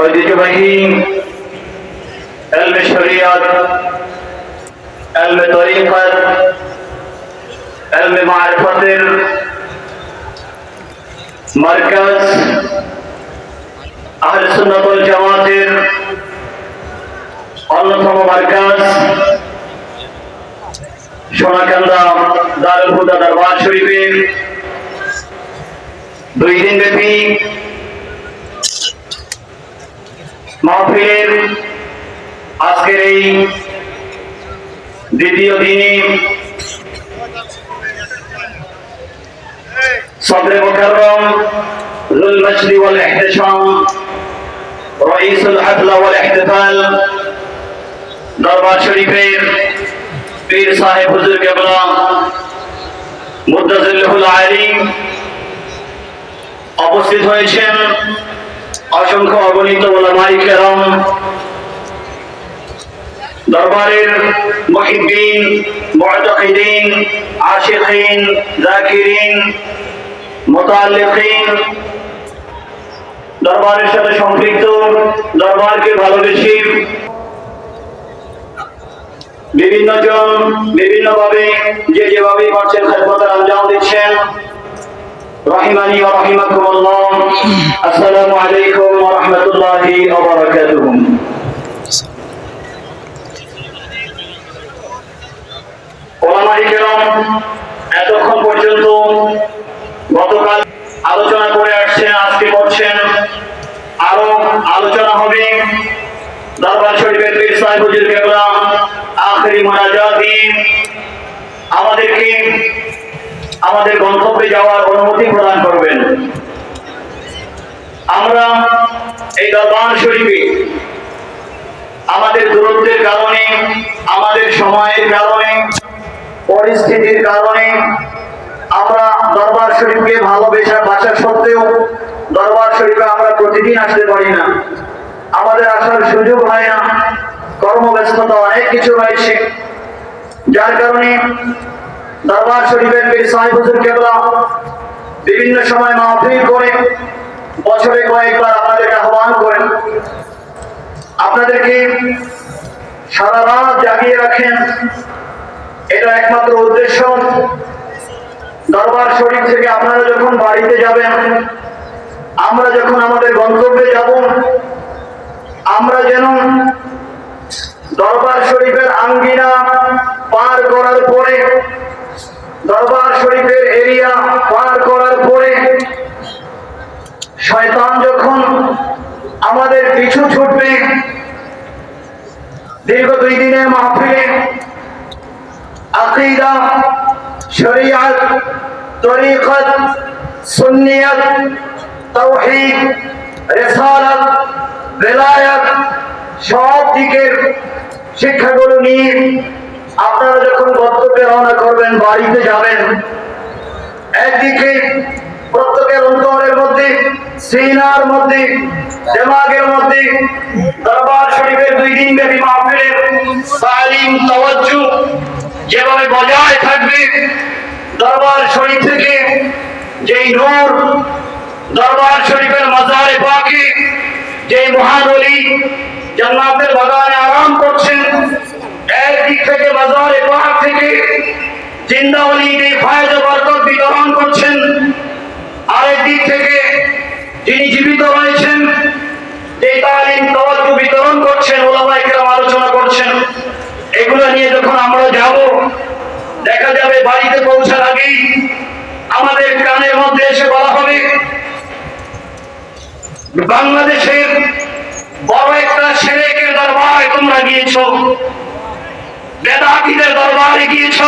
ঐতিহ্যবাহী এলমে শরিয়ত এলমে তরিকত এলমে মারফতের মার্কাজ, আহলে সুন্নাত ওয়াল জামাতের অন্যতম মার্কাজ। সোনাকান্দা দারুল হুদা দরবার শরীফের দুই দিন ব্যাপী মাহফিলের আজকের এই দ্বিতীয় দিনে صدر مكرم ذو المجد والاحتشام رئيس الحفلة والاحتفال দরবার শরীফের পীর সাহেব হুজুর কেবলা মুদাজিল্লাহুল আলিম উপস্থিত হয়েছেন অসংখ্য অগণিত ওলামাই কেরাম। দরবারের মহিদ্দিন, মুআতাকিদিন, আশিকিন, জাকিরিন, মুতাআল্লিকিন। দরবারের সাথে সম্পৃক্ত, দরবারকে ভালোবেসে বিভিন্ন জন, বিভিন্নভাবে যে যেভাবে পারছেন খেদমতের আঞ্জাম দিচ্ছেন আসসালামু আলাইকুম ওয়া রাহমাতুল্লাহি ওয়া বারাকাতুহু। ওলামাই কেরাম এতক্ষণ পর্যন্ত গতকাল আলোচনা করে আসছেন, আজকে করছেন আরও আলোচনা হবে। দরবার শরীফের পীর সাহেব হুজুর কেবলা, আখেরি মোনাজাত আমাদেরকে আমাদের গন্তব্যে যাওয়ার অনুমতি প্রদান করবেন। আমরা এই দরবার শরীফে আমাদের দূরত্বের কারণে, আমাদের সময়ের কারণে, পরিস্থিতির কারণে আমরা দরবার শরীফকে ভালোবেসা বাঁচা সত্ত্বেও দরবার শরীফে আমরা প্রতিদিন আসতে পারি না। আমাদের আসার সুযোগ হয় না, কর্মব্যস্ততা অনেক কিছু রয়েছে যার কারণে দরবার শরীফের পীর সাহেব হুজুর কেবলা বিভিন্ন সময় মাহফিল করে বছরে কয়েকবার আপনাদেরকে আহ্বান করেন। আপনাদেরকে সারা রাত জাগিয়ে রাখেন। এটা একমাত্র উদ্দেশ্য। দরবার শরীফ থেকে আপনারা যখন বাড়িতে যাবেন, আমরা যখন আমাদের গন্তব্যে যাব, আমরা যেন দরবার শরীফের আঙ্গিনা পার দরবার শরীফের এরিয়া পার করার পরে শয়তান যখন আমাদের পিছু ছুটবে, দীর্ঘ দুই দিনের মাহফিলে আকিদা, শরিয়াত, তরিকত, সুন্নিয়ত তৌহিদ রেসালত, বেলায়াত সব দিকের শিক্ষাগুলো নিয়ে আপনারা যখন গন্তব্যে রওনা করবেন, বাড়িতে যাবেন, একদিকে প্রত্যেকের অন্তরের মধ্যে, সিনার মধ্যে, দেমাগের মধ্যে, দরবার শরীফের দুই দিন ব্যাপী মাহফিলের তালিম তাওয়াজ্জু যেভাবে বজায় থাকবে, দরবার শরীফ থেকে যেই নূর, দরবার শরীফের মাজারে পাকে, যেই মহান অলি জান্নাতের বাগানে আরাম করছেন একদিক থেকে মাজারে পাক থেকে বাড়িতে পৌঁছার আগেই আমাদের কানের মধ্যে এসে বলা হবে, বাংলাদেশের বড় একটা ছেলেকের দরবারে তোমরা গিয়েছ। বেদাতিদের দরবারে গিয়েছ?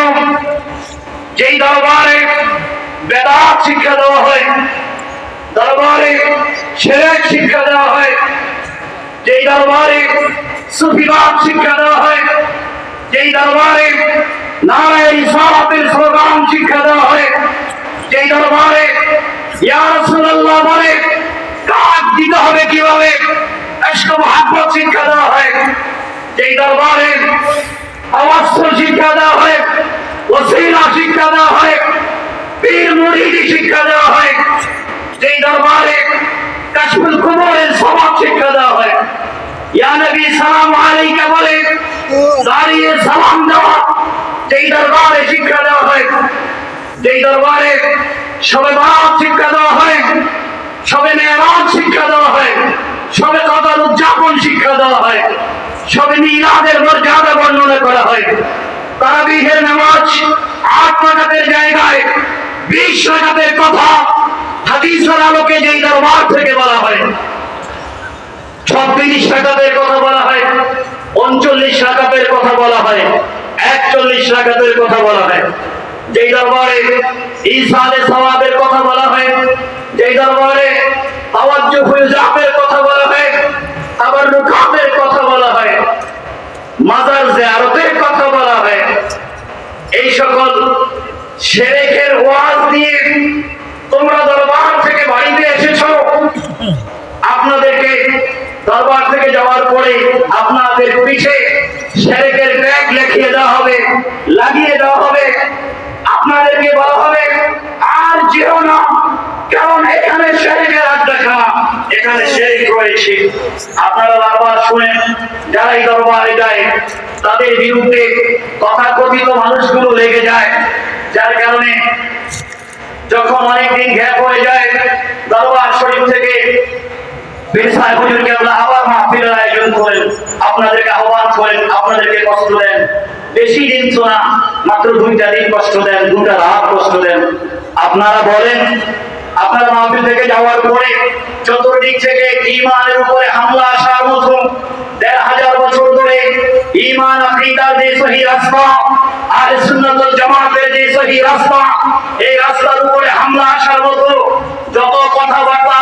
যেই দরবারে বেদাত শিক্ষা দেওয়া হয়, দরবারে ছেলে শিক্ষা দেওয়া হয়, যেই দরবারে সুফিবাদ শিক্ষা দেওয়া হয়, যেই দরবারে নারায় ইসলামের স্লোগান শিক্ষা দেওয়া হয়, যেই দরবারে ইয়া রাসূলুল্লাহ বলে কাজ দিতে হবে কীভাবে? এসব মহাব্বত শিক্ষা দেওয়া হয়, যেই দরবারে অবস্ত্র শিক্ষা দেওয়া হয় ওসিলা শিক্ষা দেওয়া হয়, পীর মুরিদি শিক্ষা দেওয়া হয় যেই দরবারে কাশ্মীর কুমোরের স্বভাব শিক্ষা দেওয়া হয়। নবী, সালাম আলাইকা বলে, দাঁড়িয়ে সালাম দেওয়া, যেই দরবারে শিক্ষা দেওয়া হয়, যেই দরবারে সবে শিক্ষা দেওয়া হয়। সবে কদর উদযাপন শিক্ষা দেওয়া হয়। সবে মিলাদের মর্যাদা বর্ণনা করা হয়। তারাবিহের নামাজ আট রাকাতের জায়গায়, বিশ রাকাতের কথা হাদিসের আলোকে যেই দরবার থেকে বলা হয়। ছত্রিশ টাকাতের কথা বলা হয়, উনচল্লিশ টাকাতের কথা বলা হয়, একচল্লিশ টাকাতের কথা বলা হয়। যেই দরবারে ইসালে সওয়াবের কথা বলা হয়, যেই দরবারে তাওয়াজ্জু ফুলজামের কথা বলা হয় আবার রুকাতের কথা বলা হয় মাজার জিয়ারতের কথা বলা হয় এই সকল শেরেখের ওয়াজ দিয়ে তোমরা দরবার থেকে বাড়িতে এসেছ আপনাদেরকে দরবার থেকে যাওয়ার পরে আপনাদের পিছে শেরেকের ব্যাগ লিখিয়ে দেওয়া হবে, লাগিয়ে দেওয়া হবে। আপনাদেরকে বলা হবে, আর যেও না, কারণ এখানে খাওয়া, এখানে রয়েছে। আপনারা বারবার শুনেন তাদের বিরুদ্ধে মানুষগুলো লেগে যায়। যার কারণে যখন অনেকদিন গ্যাপ হয়ে যায়, দরবার শরীফ থেকে পীর সাহেব হুজুর কেবলা আবার মাহফিলের আয়োজন করেন, আপনাদেরকে আহ্বান করেন, আপনাদেরকে কষ্ট দেন। বেশি দিন তো না, মাত্র দুইটা দিন কষ্ট দেন দুটা রাত কষ্ট দেন। আপনারা বলেন, আপনার মাহফিল থেকে যাওয়ার পরে চতুর্দিক থেকে ইমানের উপরে হামলা, আসার মতো দেড় হাজার বছর ধরে ইমান আকিদার যে সহি রাস্তা আর সুন্নাতুল জামাতের যে সহি রাস্তা, এই রাস্তার উপরে হামলা, আসার মতো যত কথাবার্তা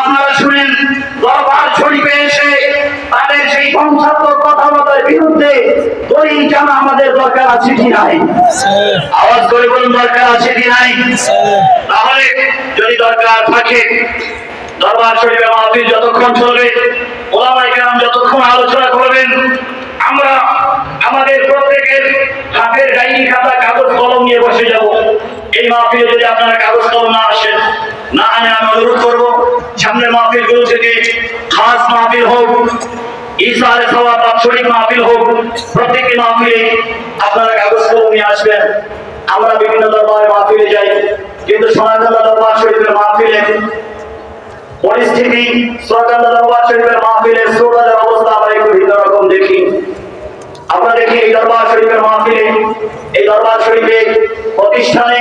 দরবার শরীফে এসে তাদের সেই ধ্বংসাত্মক কথাবার্তার বিরুদ্ধে দলিল জানা আমাদের দরকার আছে কি নাই? আওয়াজ করে বলুন, দরকার আছে কি নাই? তাহলে যদি দরকার থাকে, দরবার শরীফে মাহফিল যতক্ষণ চলবে ওলামাই কেরাম যতক্ষণ আলোচনা করবেন, আমরা আমাদের প্রত্যেকের হাতের ডায়েরি খাতা কাগজ কলম নিয়ে বসে যাব। এই মাহফিলে যদি আপনারা কাগজ কলম না আসেন না আনে আমি অনুরোধ করব সামনের মাহফিলগুলো থেকে খাস মাহফিল হোক ইসারে সওয়াব, বাৎসরিক মাহফিল হোক, প্রত্যেকটি মাহফিলে আপনারা কাগজ নিয়ে আসবেন। আমরা বিভিন্ন দরবারে মাহফিলে যাই, কিন্তু সোনাতলা দরবার শরীফের মাহফিলে পরিস্থিতি সোনাতলা দরবার শরীফের মাহফিলে শ্রোতাদের অবস্থা আমরা একটু ভিন্ন রকম দেখি। আমরা দেখি এই দরবার শরীফের মাহফিলে, এই দরবার শরীফে প্রতিষ্ঠানে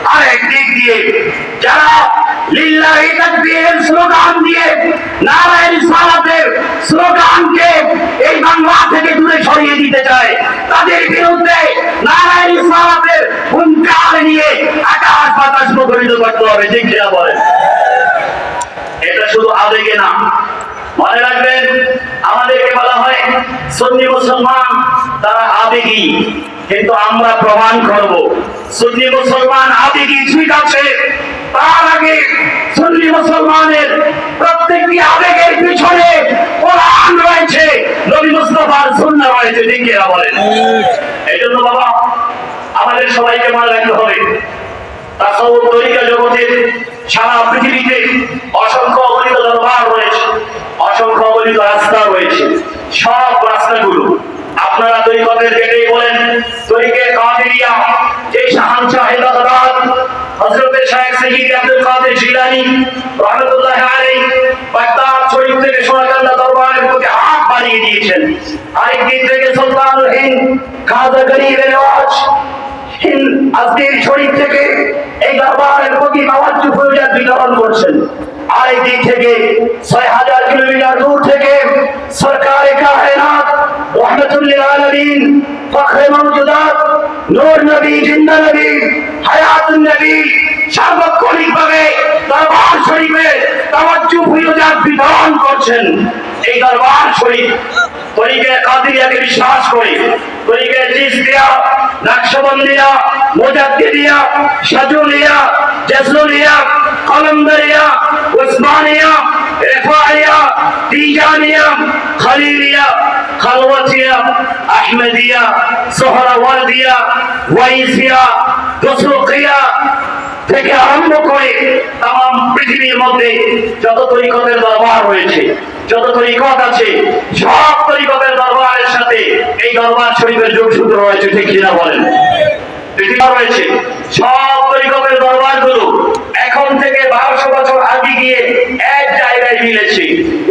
এটা শুধু আবেগে না। মনে রাখবেন আমাদেরকে বলা হয় সুন্নি মুসলমান তারা আবেগী। কিন্তু আমরা প্রমাণ করব। সুন্নি মুসলমান আবেগী ঠিক আছে? তার আগে সুন্নি মুসলমানের প্রত্যেকটি আবেগের পিছনে কোরআন রয়েছে। নবী মুস্তফার সুন্নাহ রয়েছে কিনা বলেন? এই জন্য বাবা, আমাদের সবাইকে মনে রাখতে হবে। তাসাউফ তরিকা জগতের সারা পৃথিবীতে অসংখ্য অগণিত দরবার রয়েছে, অসংখ্য অগণিত রাস্তা রয়েছে। সব রাস্তাগুলো আপনারা তরিকতের যেটাই বলেন তরিকে কাদেরিয়া যে শাহানশাহ হেদাত হযরত শায়েখ সৈয়দ আব্দুল কাদের জিলানী, রাহমাতুল্লাহ আলাইহি, বাগদাদ শরীফ থেকে সোনাকান্দা দরবারের প্রতি হাত বাড়িয়ে দিয়েছেন। আরেক থেকে সুলতানুল হিন্দ খাজা গরিব নওয়াজ হিন্দ আজমির শরীফ থেকে এই দরবারের প্রতি মাওয়াজ্জু ফৌজার বিতরণ করছেন। আর এই দিক থেকে ছয় হাজার কিলোমিটার দূর থেকে সরকারে কায়নাত রহমতুল্লিল আলমিন। ফখরে মৌজুদাত নূর নবী, জিন্দা নবী, হায়াতুন নবী, সার্বক্ষণিকভাবে দরবার শরীফে তাওয়াজ্জু ফৌজার বিতরণ করছেন। এই দরবার শরীফ তরিকে কাদিরিয়াকে বিশ্বাস করি, তরিকে চিস্তিয়া নকশবন্দিয়া মুজাদ্দিদিয়া সাজুলিয়া জসলুলিয়া কলম্বরিয়া উসমানিয়া রেফাইয়া তিজানিয়া খলিলিয়া খালওয়াতিয়া আহমেদিয়া সোহরাওয়ার্দিয়া ওয়াইসিয়া দসুকিয়া থেকে আরম্ভ করে তাম পৃথিবীর মধ্যে যত তরিকতের দরবার রয়েছে, যত তরিকত আছে, সব তরিকতের দরবারের সাথে এই দরবার শরীফের যোগসূত্র রয়েছে, ঠিক কিনা বলেন? রয়েছে সব তরিকতের দরবারগুলো এখন থেকে বারোশো বছর আগে গিয়ে এক জায়গায় মিলেছে।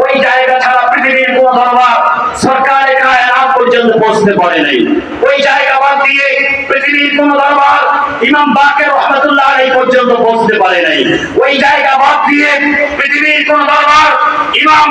ওই জায়গা ছাড়া পৃথিবীর কোন দরবার সরকারের কায়নাত পর্যন্ত পৌঁছতে পারে নাই। ওই জায়গা বাদ দিয়ে পৃথিবীর কোন দরবার ইমাম বাকের রহমতুল্লাহ এই পর্যন্ত পৌঁছতে পারে নাই। ওই জায়গা বাদ দিয়ে পৃথিবীর কোন দরবার ইমাম